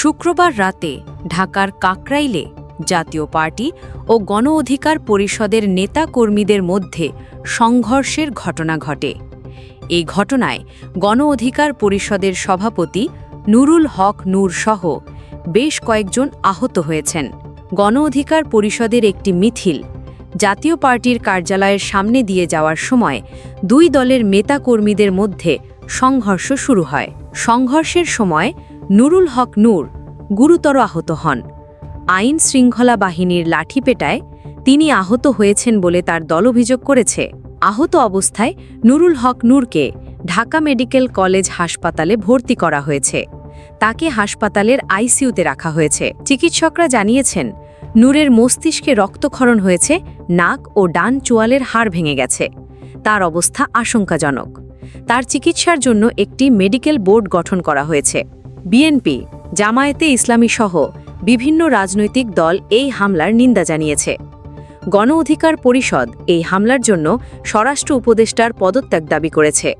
শুক্রবার রাতে ঢাকার কাকরাইলে জাতীয় পার্টি ও গণ অধিকার পরিষদের নেতা কর্মীদের মধ্যে সংঘর্ষের ঘটনা ঘটে। এই ঘটনায় গণ অধিকার পরিষদের সভাপতি নুরুল হক নূর সহ বেশ কয়েকজন আহত হয়েছেন। গণ অধিকার পরিষদের একটি মিছিল জাতীয় পার্টির কার্যালয়ের সামনে দিয়ে যাওয়ার সময় দুই দলের নেতা কর্মীদের মধ্যে সংঘর্ষ শুরু হয়। সংঘর্ষের সময় নুরুল হক নূর গুরুতর আহত হন। আইন শৃঙ্খলা বাহিনীর লাঠিপেটায় তিনি আহত হয়েছেন বলে তার দল অভিযোগ করেছে। আহত অবস্থায় নুরুল হক নূরকে ঢাকা মেডিকেল কলেজ হাসপাতালে ভর্তি করা হয়েছে। তাকে হাসপাতালের আইসিইউতে রাখা হয়েছে। চিকিৎসকরা জানিয়েছেন, নূরের মস্তিষ্কে রক্তক্ষরণ হয়েছে, নাক ও ডান চোয়ালের হাড় ভেঙে গেছে। তার অবস্থা আশঙ্কাজনক। তার চিকিৎসার জন্য একটি মেডিকেল বোর্ড গঠন করা হয়েছে। বিএনপি, জামায়াতে ইসলামী সহ বিভিন্ন রাজনৈতিক দল এই হামলার নিন্দা জানিয়েছে। গণ অধিকার পরিষদ এই হামলার জন্য স্বরাষ্ট্র উপদেষ্টার পদত্যাগ দাবি করেছে।